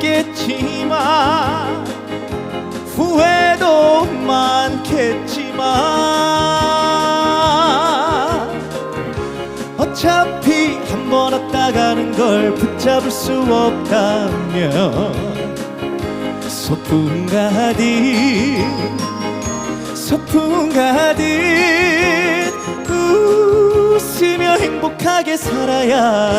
남겠지만 후회도 많겠지만 어차피 한 번 왔다 가는 걸 붙잡을 수 없다면 소풍 가듯 소풍 가듯 웃으며 행복하게 살아야